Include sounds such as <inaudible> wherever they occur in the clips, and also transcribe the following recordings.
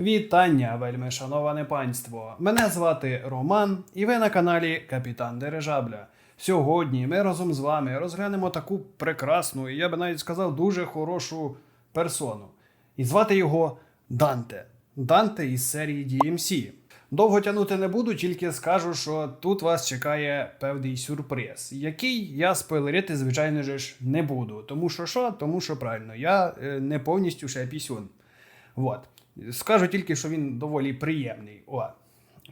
Вітання, вельми шановане панство! Мене звати Роман, і ви на каналі Капітан Дирижабля. Сьогодні ми разом з вами розглянемо таку прекрасну, і я би навіть сказав, дуже хорошу персону. І звати його Данте. Данте із серії DMC. Довго тягнути не буду, тільки скажу, що тут вас чекає певний сюрприз, який я спойлерити, звичайно ж, не буду. Тому що що? Тому що правильно, я е, не повністю ще пісюн. Вот. Скажу тільки, що він доволі приємний. О.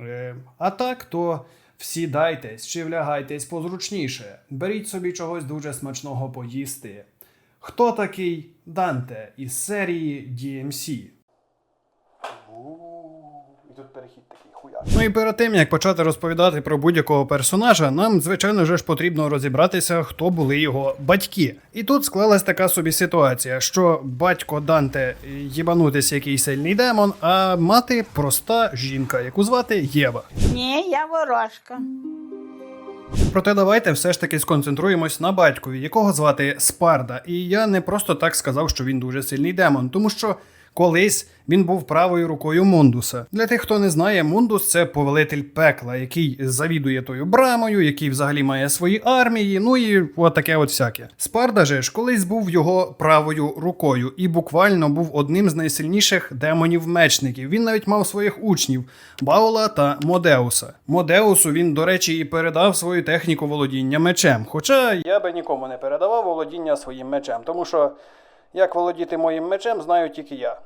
Е, а так, то всідайтесь чи влягайтесь позручніше. Беріть собі чогось дуже смачного поїсти. Хто такий Данте із серії DMC? Тут перехід такий хуя. Ну і перед тим як почати розповідати про будь-якого персонажа, нам, звичайно ж, потрібно розібратися, хто були його батьки. І тут склалась така собі ситуація, що батько Данте їбанутись який сильний демон, а мати проста жінка, яку звати Єва. Ні, я ворожка. Проте давайте все ж таки сконцентруємось на батькові, якого звати Спарда. І я не просто так сказав, що він дуже сильний демон, тому що колись він був правою рукою Мундуса. Для тих, хто не знає, Мундус це повелитель пекла, який завідує тою брамою, який взагалі має свої армії. Ну і от таке от всяке. Спарда же ж колись був його правою рукою і буквально був одним з найсильніших демонів-мечників. Він навіть мав своїх учнів Баула та Модеуса. Модеусу він, до речі, і передав свою техніку володіння мечем. Хоча я би нікому не передавав володіння своїм мечем, тому що як володіти моїм мечем, знаю тільки я.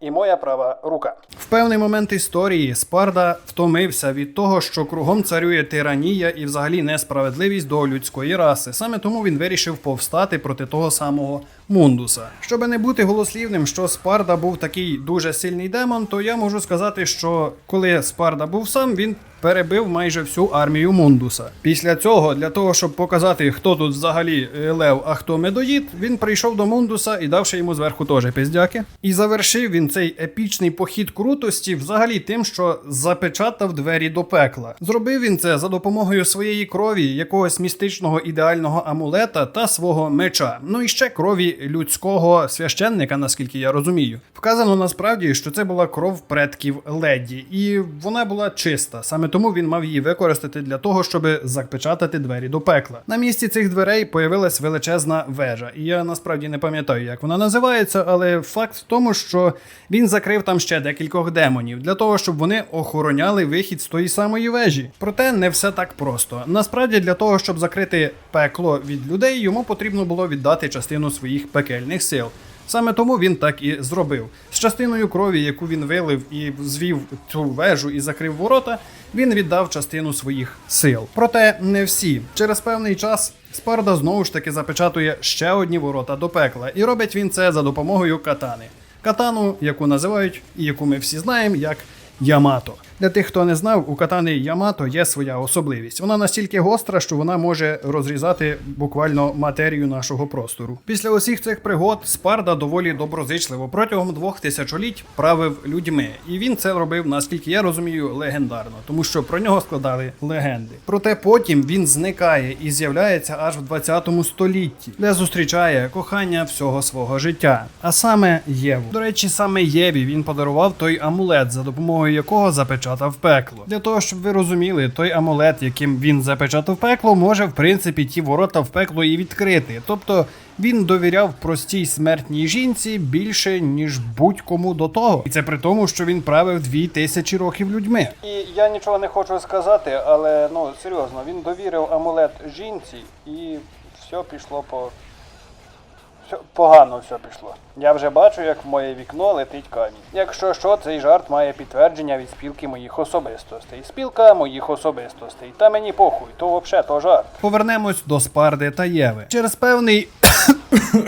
І моя права рука. В певний момент історії Спарда втомився від того, що кругом царює тиранія і взагалі несправедливість до людської раси. Саме тому він вирішив повстати проти того самого Мундуса. Щоби не бути голослівним, що Спарда був такий дуже сильний демон, то я можу сказати, що коли Спарда був сам, він перебив майже всю армію Мундуса. Після цього, для того, щоб показати, хто тут взагалі е, лев, а хто медоїд, він прийшов до Мундуса і давши йому зверху теж пиздяки. І завершив він цей епічний похід крутості взагалі тим, що запечатав двері до пекла. Зробив він це за допомогою своєї крові, якогось містичного ідеального амулета та свого меча. Ну і ще крові людського священника, наскільки я розумію. Вказано насправді, що це була кров предків леді, і вона була чиста. Саме тому він мав її використати для того, щоб запечатати двері до пекла. На місці цих дверей появилась величезна вежа, і я насправді не пам'ятаю, як вона називається, але факт в тому, що він закрив там ще декількох демонів для того, щоб вони охороняли вихід з тої самої вежі. Проте не все так просто. Насправді, для того, щоб закрити пекло від людей, йому потрібно було віддати частину своїх пекельних сил. Саме тому він так і зробив. З частиною крові, яку він вилив і звів цю вежу і закрив ворота, він віддав частину своїх сил. Проте не всі. Через певний час Спарда знову ж таки запечатує ще одні ворота до пекла, і робить він це за допомогою катани. Катану, яку називають і яку ми всі знаємо як Ямато. Для тих, хто не знав, у катани Ямато є своя особливість. Вона настільки гостра, що вона може розрізати буквально матерію нашого простору. Після усіх цих пригод Спарда доволі доброзичливо протягом двох тисячоліть правив людьми, і він це робив, наскільки я розумію, легендарно, тому що про нього складали легенди. Проте потім він зникає і з'являється аж в 20 столітті, де зустрічає кохання всього свого життя, а саме Єву. До речі, саме Єві він подарував той амулет, за допомогою якого запечатав пекло. Для того, щоб ви розуміли, той амулет, яким він запечатав пекло, може в принципі ті ворота в пекло і відкрити. Тобто він довіряв простій смертній жінці більше ніж будь-кому до того. І це при тому, що він правив дві тисячі років людьми. І я нічого не хочу сказати, але ну серйозно, він довірив амулет жінці, і все пішло по. Все, погано все пішло. Я вже бачу, як в моє вікно летить камінь. Якщо що, цей жарт має підтвердження від спілки моїх особистостей. Спілка моїх особистостей. Та мені похуй, то взагалі то жарт. Повернемось до Спарди та Єви. Через певний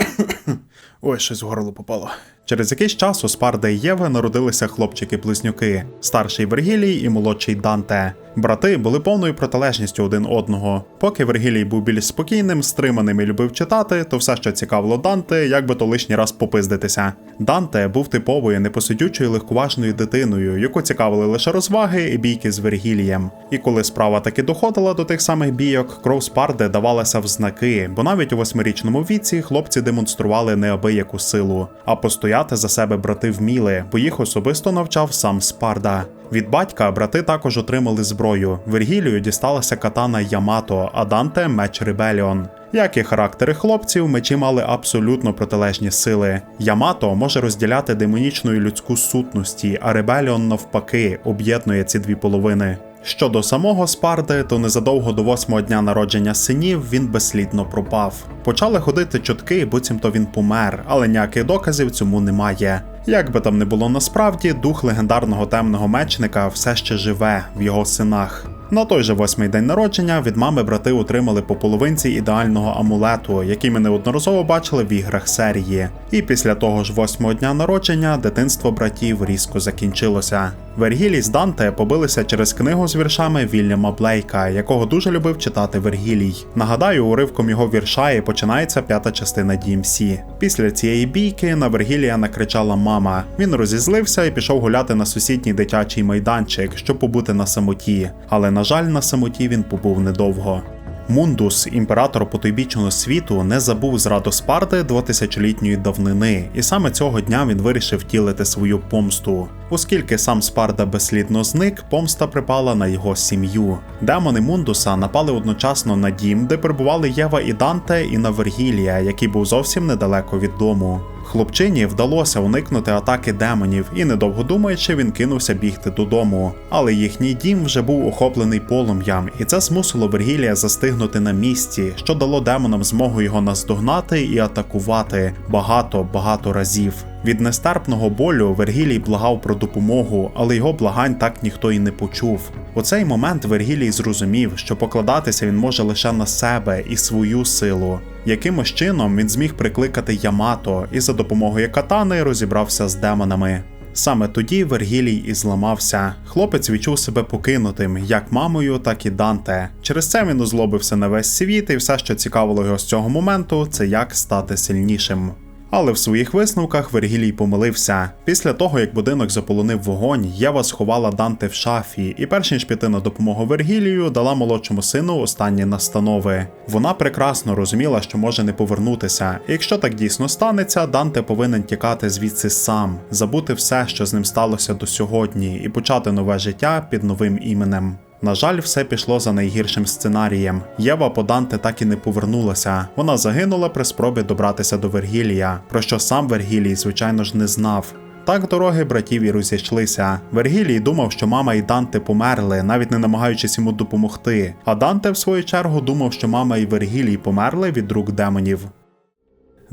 <coughs> Ой, щось в горло попало. Через якийсь час у Спарда і Єви народилися хлопчики-близнюки, старший Вергілій і молодший Данте. Брати були повною протилежністю один одного. Поки Вергілій був більш спокійним, стриманим і любив читати, то все, що цікавило Данте, як би то лишній раз попиздитися. Данте був типовою непосидючою легковажною дитиною, яку цікавили лише розваги і бійки з Вергілієм. І коли справа таки доходила до тих самих бійок, кров Спарди давалася в знаки, бо навіть у восьмирічному віці хлопці демонстрували неабияку силу, а постояти за себе брати вміли, бо їх особисто навчав сам Спарда. Від батька брати також отримали зброю. Вергілію дісталася катана Ямато, а Данте меч Ребеліон. Як і характери хлопців, мечі мали абсолютно протилежні сили. Ямато може розділяти демонічну і людську сутності, а Ребеліон навпаки об'єднує ці дві половини. Щодо самого Спарди, то незадовго до восьмого дня народження синів він безслідно пропав. Почали ходити чутки, буцімто він помер, але ніяких доказів цьому немає. Як би там не було насправді, дух легендарного темного мечника все ще живе в його синах. На той же восьмий день народження від мами брати отримали по половинці ідеального амулету, який ми неодноразово бачили в іграх серії. І після того ж восьмого дня народження дитинство братів різко закінчилося. Вергілій з Данте побилися через книгу з віршами Вільяма Блейка, якого дуже любив читати Вергілій. Нагадаю, уривком його вірша і починається п'ята частина DMC. Після цієї бійки на Вергілія накричала мама. Він розізлився і пішов гуляти на сусідній дитячий майданчик, щоб побути на самоті. Але на жаль, на самоті він побув недовго. Мундус, імператор потойбічного світу, не забув зраду Спарти двотисячолітньої давнини, і саме цього дня він вирішив втілити свою помсту. Оскільки сам Спарда безслідно зник, помста припала на його сім'ю. Демони Мундуса напали одночасно на дім, де перебували Єва і Данте, і на Вергілія, який був зовсім недалеко від дому. Хлопчині вдалося уникнути атаки демонів, і недовго думаючи, він кинувся бігти додому. Але їхній дім вже був охоплений полум'ям, і це змусило Вергілія застигнути на місці, що дало демонам змогу його наздогнати і атакувати багато багато разів. Від нестерпного болю Вергілій благав про допомогу, але його благань так ніхто і не почув. У цей момент Вергілій зрозумів, що покладатися він може лише на себе і свою силу. Якимось чином він зміг прикликати Ямато і за допомогою катани розібрався з демонами. Саме тоді Вергілій і зламався. Хлопець відчув себе покинутим як мамою, так і Данте. Через це він озлобився на весь світ, і все, що цікавило його з цього моменту, це як стати сильнішим. Але в своїх висновках Вергілій помилився. Після того, як будинок заполонив вогонь, Єва сховала Данте в шафі, і перш ніж піти на допомогу Вергілію, дала молодшому сину останні настанови. Вона прекрасно розуміла, що може не повернутися. І якщо так дійсно станеться, Данте повинен тікати звідси сам, забути все, що з ним сталося до сьогодні, і почати нове життя під новим іменем. На жаль, все пішло за найгіршим сценарієм. Єва по Данте так і не повернулася. Вона загинула при спробі добратися до Вергілія, про що сам Вергілій, звичайно ж, не знав. Так дороги братів і розійшлися. Вергілій думав, що мама і Данте померли, навіть не намагаючись йому допомогти. А Данте, в свою чергу, думав, що мама і Вергілій померли від рук демонів.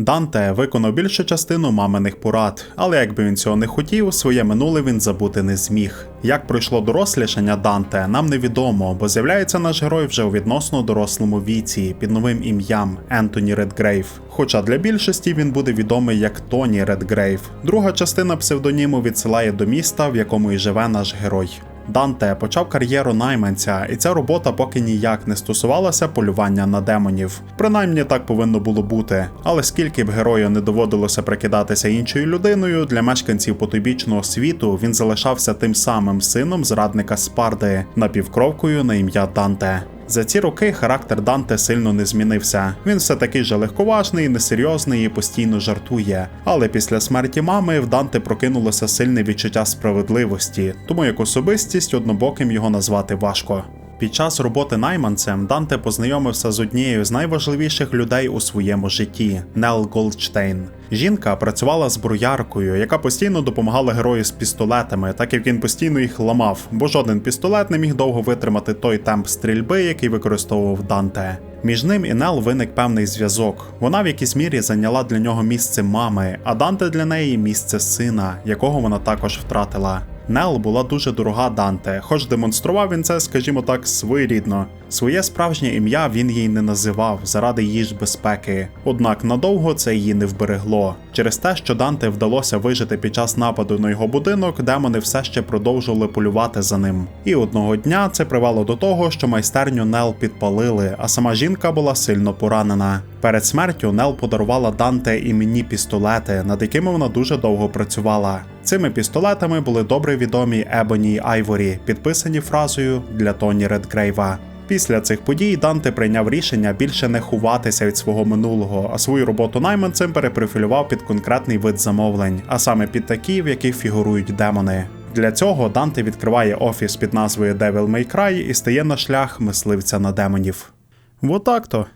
Данте виконав більшу частину маминих порад, але якби він цього не хотів, своє минуле він забути не зміг. Як пройшло дорослішання Данте, нам невідомо, бо з'являється наш герой вже у відносно дорослому віці під новим ім'ям Ентоні Редгрейв. Хоча для більшості він буде відомий як Тоні Редгрейв. Друга частина псевдоніму відсилає до міста, в якому і живе наш герой. Данте почав кар'єру найманця, і ця робота поки ніяк не стосувалася полювання на демонів. Принаймні так повинно було бути. Але скільки б герою не доводилося прикидатися іншою людиною, для мешканців потойбічного світу він залишався тим самим сином зрадника Спарди, напівкровкою на ім'я Данте. За ці роки характер Данте сильно не змінився. Він все такий же легковажний, несерйозний і постійно жартує. Але після смерті мами в Данте прокинулося сильне відчуття справедливості, тому як особистість однобоким його назвати важко. Під час роботи найманцем Данте познайомився з однією з найважливіших людей у своєму житті Нел Голдштейн. Жінка працювала зброяркою, яка постійно допомагала герою з пістолетами, так як він постійно їх ламав, бо жоден пістолет не міг довго витримати той темп стрільби, який використовував Данте. Між ним і Нел виник певний зв'язок. Вона в якійсь мірі зайняла для нього місце мами, а Данте для неї місце сина, якого вона також втратила. Нел була дуже дорога Данте, хоч демонстрував він це, скажімо так, своєрідно. Своє справжнє ім'я він їй не називав заради її ж безпеки. Однак надовго це її не вберегло. Через те, що Данте вдалося вижити під час нападу на його будинок, демони все ще продовжували полювати за ним. І одного дня це привело до того, що майстерню Нел підпалили, а сама жінка була сильно поранена. Перед смертю Нел подарувала Данте іменні пістолети, над якими вона дуже довго працювала. Цими пістолетами були добре відомі Ебоні й Айворі, підписані фразою для Тоні Редгрейва. Після цих подій Данте прийняв рішення більше не ховатися від свого минулого, а свою роботу найманцем перепрофілював під конкретний вид замовлень, а саме під такі, в яких фігурують демони. Для цього Данте відкриває офіс під назвою Devil May Cry і стає на шлях мисливця на демонів. Вот то.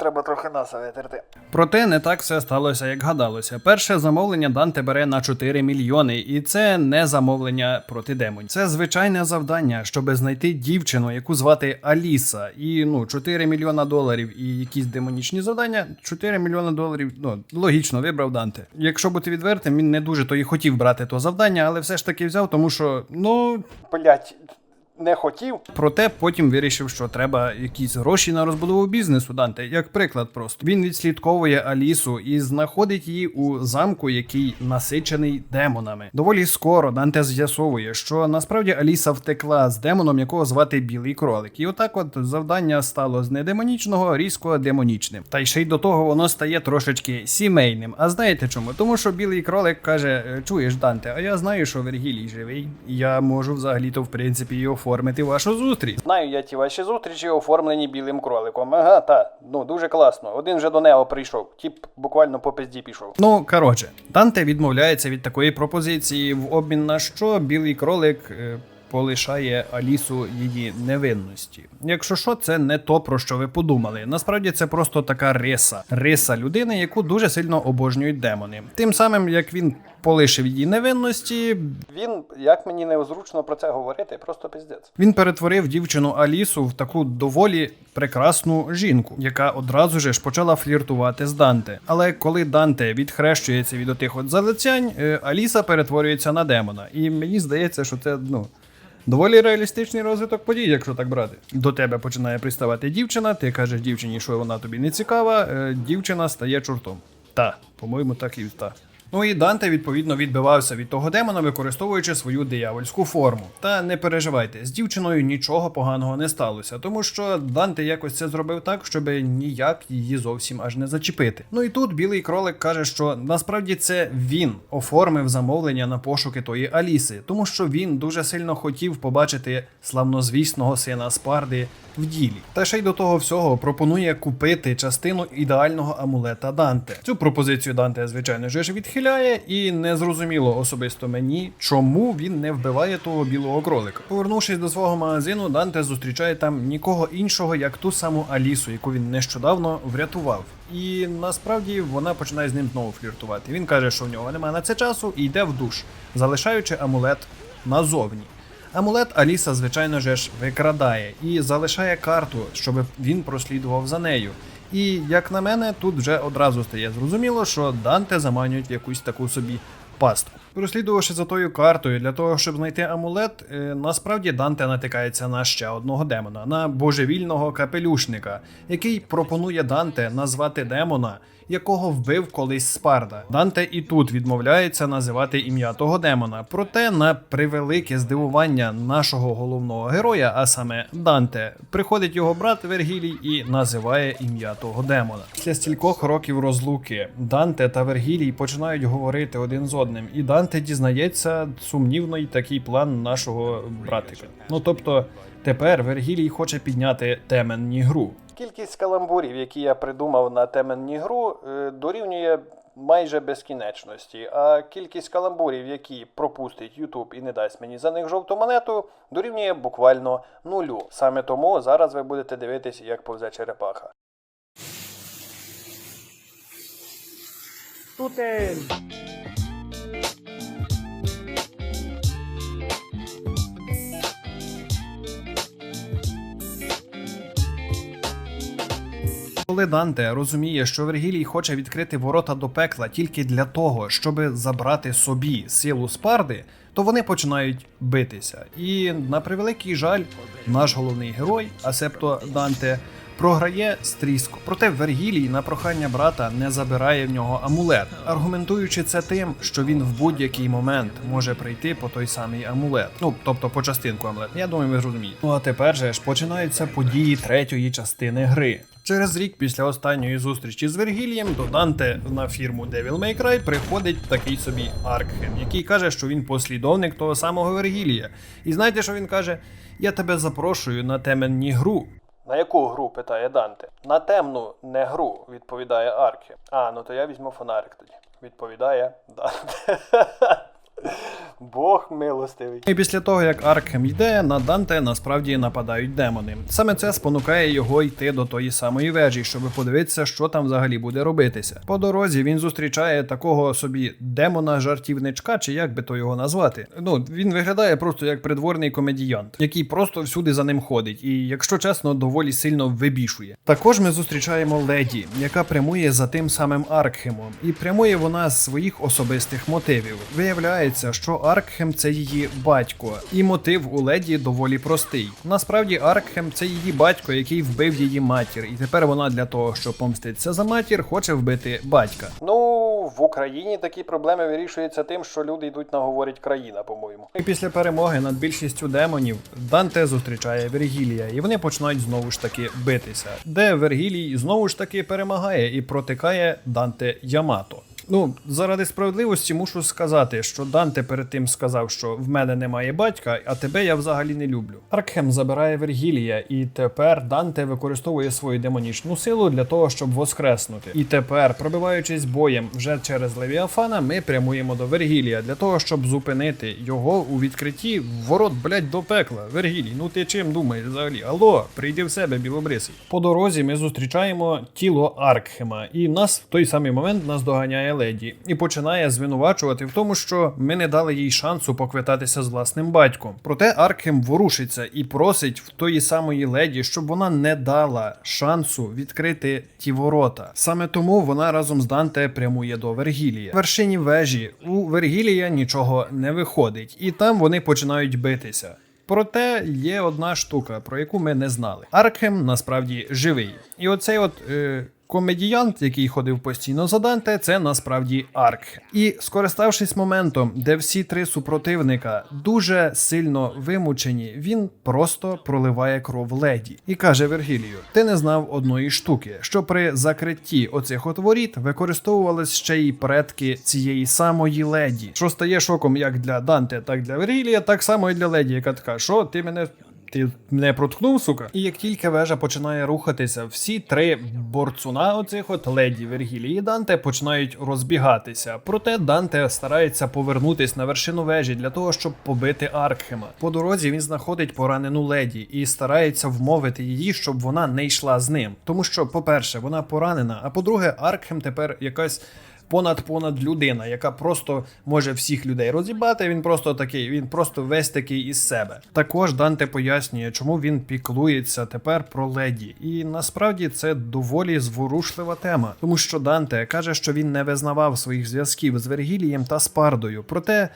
Треба трохи носа витерти. Проте не так все сталося, як гадалося. Перше замовлення Данте бере на 4 мільйони, і це не замовлення проти демонів. Це звичайне завдання, щоб знайти дівчину, яку звати Аліса. І ну 4 мільйона доларів і якісь демонічні завдання. 4 мільйони доларів. Ну логічно, вибрав Данте. Якщо бути відвертим, він не дуже то і хотів брати то завдання, але все ж таки взяв, тому що ну блять. Не хотів, проте потім вирішив, що треба якісь гроші на розбудову бізнесу. Данте, як приклад, просто він відслідковує Алісу і знаходить її у замку, який насичений демонами. Доволі скоро Данте з'ясовує, що насправді Аліса втекла з демоном, якого звати Білий кролик. І отак, от завдання стало з недемонічного різко демонічним. Та й ще й до того воно стає трошечки сімейним. А знаєте чому? Тому що білий кролик каже: «Е, чуєш, Данте, а я знаю, що Вергілій живий. Я можу взагалі-то в принципі і оформити вашу зустріч. Знаю я ті ваші зустрічі оформлені білим кроликом. Ага, та ну дуже класно. Один вже до Нео прийшов. Тіп буквально по пизді пішов. Ну коротше, Данте відмовляється від такої пропозиції в обмін на що білий кролик. е, Полишає Алісу її невинності. Якщо що, це не то про що ви подумали. Насправді це просто така риса, риса людини, яку дуже сильно обожнюють демони. Тим самим як він полишив її невинності, він як мені незручно про це говорити, просто пиздець. Він перетворив дівчину Алісу в таку доволі прекрасну жінку, яка одразу же ж почала фліртувати з Данте. Але коли Данте відхрещується від отих от залицянь, е, Аліса перетворюється на демона. І мені здається, що це ну. Доволі реалістичний розвиток подій, якщо так брати. До тебе починає приставати дівчина, ти кажеш дівчині, що вона тобі не цікава, е, дівчина стає чортом. Та, по-моєму, так і та. Ну і Данте відповідно відбивався від того демона, використовуючи свою диявольську форму. Та не переживайте, з дівчиною нічого поганого не сталося, тому що Данте якось це зробив так, щоб ніяк її зовсім аж не зачепити. Ну і тут білий кролик каже, що насправді це він оформив замовлення на пошуки тої Аліси, тому що він дуже сильно хотів побачити славнозвісного сина Спарди в ділі. Та ще й до того всього пропонує купити частину ідеального амулета Данте. Цю пропозицію Данте, звичайно ж, відхиляє, і не зрозуміло особисто мені, чому він не вбиває того білого кролика. Повернувшись до свого магазину, Данте зустрічає там нікого іншого, як ту саму Алісу, яку він нещодавно врятував. І насправді вона починає з ним знову фліртувати. Він каже, що в нього немає на це часу, і йде в душ, залишаючи амулет назовні. Амулет Аліса, звичайно ж, викрадає і залишає карту, щоб він прослідував за нею. І як на мене, тут вже одразу стає зрозуміло, що Данте заманюють в якусь таку собі пастку. Прослідувавши за тою картою для того, щоб знайти амулет, е, насправді Данте натикається на ще одного демона, на божевільного капелюшника, який пропонує Данте назвати демона, якого вбив колись Спарда. Данте і тут відмовляється називати ім'я того демона. Проте, на превелике здивування нашого головного героя, а саме Данте, приходить його брат Вергілій і називає ім'я того демона. Після стількох років розлуки Данте та Вергілій починають говорити один з одним, і Данте дізнається сумнівний такий план нашого братика. Ну тобто. Тепер Вергілій хоче підняти теменні гру. Кількість каламбурів, які я придумав на теменні гру, е, дорівнює майже безкінечності. А кількість каламбурів, які пропустить YouTube і не дасть мені за них жовту монету, дорівнює буквально нулю. Саме тому зараз ви будете дивитися, як повзе черепаха. Тут Коли Данте розуміє, що Вергілій хоче відкрити ворота до пекла тільки для того, щоб забрати собі силу Спарди, то вони починають битися. І на превеликий жаль, наш головний герой, а септо Данте, програє стріско. Проте Вергілій на прохання брата не забирає в нього амулет, аргументуючи це тим, що він в будь-який момент може прийти по той самий амулет. Ну тобто по частинку амулет. Я думаю, ви зрозумієте. Ну а тепер же ж починаються події третьої частини гри. Через рік після останньої зустрічі з Вергілієм до Данте на фірму Devil May Cry приходить такий собі Аркхем, який каже, що він послідовник того самого Вергілія. І знаєте, що він каже? Я тебе запрошую на теменні гру. На яку гру? питає Данте. На темну не гру, відповідає Аркхем. А, ну то я візьму фонарик тоді. Відповідає Данте. <laughs> Бог милостивий. І після того, як Аркхем йде, на Данте насправді нападають демони. Саме це спонукає його йти до тої самої вежі, щоб подивитися, що там взагалі буде робитися. По дорозі він зустрічає такого собі демона-жартівничка, чи як би то його назвати. Ну він виглядає просто як придворний комедіянт, який просто всюди за ним ходить, і, якщо чесно, доволі сильно вибішує. Також ми зустрічаємо леді, яка прямує за тим самим Аркхемом, і прямує вона з своїх особистих мотивів. Виявляється, що Аркхем це її батько, і мотив у леді доволі простий. Насправді, Аркхем це її батько, який вбив її матір, і тепер вона для того, щоб помститися за матір, хоче вбити батька. Ну в Україні такі проблеми вирішуються тим, що люди йдуть на говорить країна, по-моєму. І після перемоги над більшістю демонів Данте зустрічає Вергілія, і вони починають знову ж таки битися, де Вергілій знову ж таки перемагає і протикає Данте Ямато. Ну, заради справедливості мушу сказати, що Данте перед тим сказав, що в мене немає батька, а тебе я взагалі не люблю. Аркхем забирає Вергілія, і тепер Данте використовує свою демонічну силу для того, щоб воскреснути. І тепер, пробиваючись боєм вже через Левіафана, ми прямуємо до Вергілія для того, щоб зупинити його у відкритті ворот, блять, до пекла. Вергілій, ну ти чим думаєш взагалі? Алло, прийди в себе, білобрисий. По дорозі ми зустрічаємо тіло Аркхема, і нас в той самий момент нас доганяє леді і починає звинувачувати в тому, що ми не дали їй шансу поквитатися з власним батьком. Проте Аркхем ворушиться і просить в тої самої леді, щоб вона не дала шансу відкрити ті ворота. Саме тому вона разом з Данте прямує до Вергілія. Вершині вежі у Вергілія нічого не виходить, і там вони починають битися. Проте є одна штука, про яку ми не знали. Аркхем насправді живий. І оцей от е, комедіянт, який ходив постійно за Данте, це насправді Аркхем. І скориставшись моментом, де всі три супротивника дуже сильно вимучені, він просто проливає кров леді і каже Вергілію: Ти не знав одної штуки, що при закритті оцих от воріт використовувались ще й предки цієї самої леді, що стає шоком як для Данте, так для Вергілія, так само і для леді, яка така, що ти мене. Ти мене проткнув, сука. І як тільки вежа починає рухатися, всі три борцуна, оцих от леді Вергілі і Данте починають розбігатися. Проте Данте старається повернутись на вершину вежі для того, щоб побити Аркхема. По дорозі він знаходить поранену леді і старається вмовити її, щоб вона не йшла з ним. Тому що, по-перше, вона поранена, а по-друге, Аркхем тепер якась понад понад людина, яка просто може всіх людей розібати. Він просто такий, він просто весь такий із себе. Також Данте пояснює, чому він піклується тепер про леді. І насправді це доволі зворушлива тема, тому що Данте каже, що він не визнавав своїх зв'язків з Вергілієм та Спардою. Проте.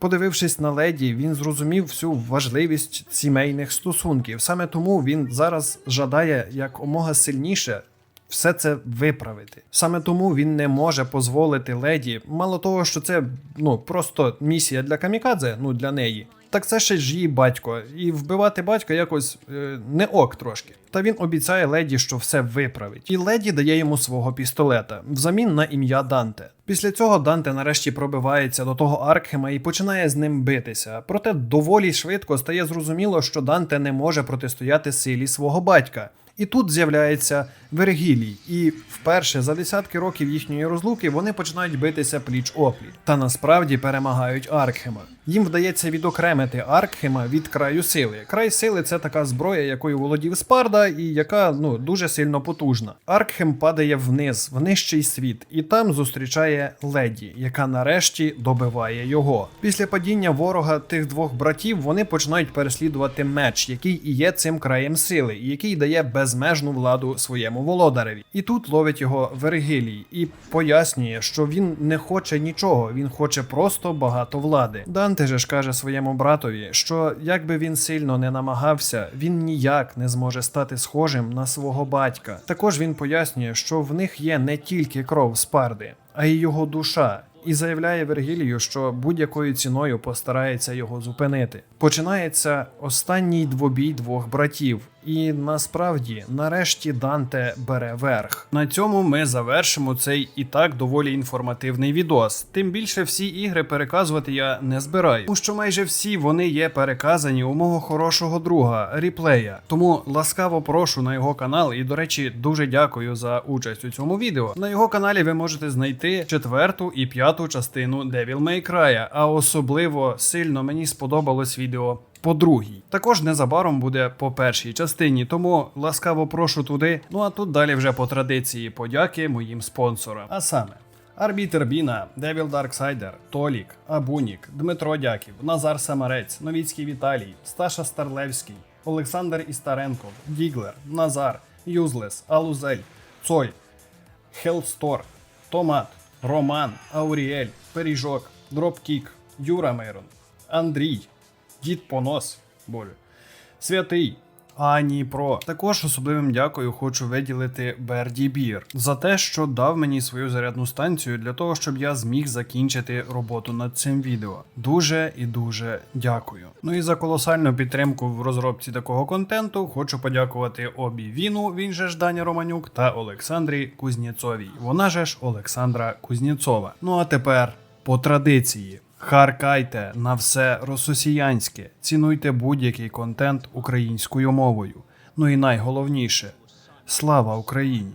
Подивившись на леді, він зрозумів всю важливість сімейних стосунків. Саме тому він зараз жадає якомога сильніше все це виправити. Саме тому він не може дозволити леді. Мало того, що це ну просто місія для камікадзе, ну для неї. Так це ще ж її батько, і вбивати батька якось е, не ок трошки. Та він обіцяє леді, що все виправить. І леді дає йому свого пістолета взамін на ім'я Данте. Після цього Данте нарешті пробивається до того Аркхема і починає з ним битися. Проте доволі швидко стає зрозуміло, що Данте не може протистояти силі свого батька. І тут з'являється Вергілій, і вперше за десятки років їхньої розлуки вони починають битися пліч опліч. Та насправді перемагають Аркхема. Їм вдається відокремити Аркхема від краю сили. Край сили це така зброя, якою володів Спарда, влада, і яка ну дуже сильно потужна. Аркхем падає вниз, в нижчий світ, і там зустрічає леді, яка нарешті добиває його. Після падіння ворога тих двох братів вони починають переслідувати меч, який і є цим краєм сили, і який дає безмежну владу своєму володареві. І тут ловить його Вергилій і пояснює, що він не хоче нічого, він хоче просто багато влади. Данте же ж каже своєму братові, що як би він сильно не намагався, він ніяк не зможе стати схожим на свого батька. Також він пояснює, що в них є не тільки кров Спарди, а й його душа. І заявляє Вергілію, що будь-якою ціною постарається його зупинити. Починається останній двобій двох братів, і насправді, нарешті, Данте бере верх. На цьому ми завершимо цей і так доволі інформативний відос. Тим більше всі ігри переказувати я не збираю, тому що майже всі вони є переказані у мого хорошого друга Ріплея. Тому ласкаво прошу на його канал. І, до речі, дуже дякую за участь у цьому відео. На його каналі ви можете знайти четверту і п'яту частину Devil May Cry, а особливо сильно мені сподобалось відео по другій. Також незабаром буде по першій частині, тому ласкаво прошу туди. Ну а тут далі вже по традиції подяки моїм спонсорам. А саме. Арбітер Біна, Девіл Дарксайдер, Толік, Абунік, Дмитро Дяків, Назар Самарець, Новіцький Віталій, Сташа Старлевський, Олександр Істаренко, Діглер, Назар, Юзлес, Алузель, Цой, Хелстор, Томат, Роман, Ауріель, Пиріжок, Дропкік, Юра Мейрон, Андрій, Дід Понос, Боже, Святий. Ані Про. Також особливим дякую хочу виділити Берді Бір за те, що дав мені свою зарядну станцію для того, щоб я зміг закінчити роботу над цим відео. Дуже і дуже дякую. Ну і за колосальну підтримку в розробці такого контенту хочу подякувати Обі Віну, він же ж Даня Романюк, та Олександрі Кузнєцовій. Вона же ж Олександра Кузнєцова. Ну а тепер по традиції. Харкайте на все рососіянське, цінуйте будь-який контент українською мовою. Ну і найголовніше слава Україні!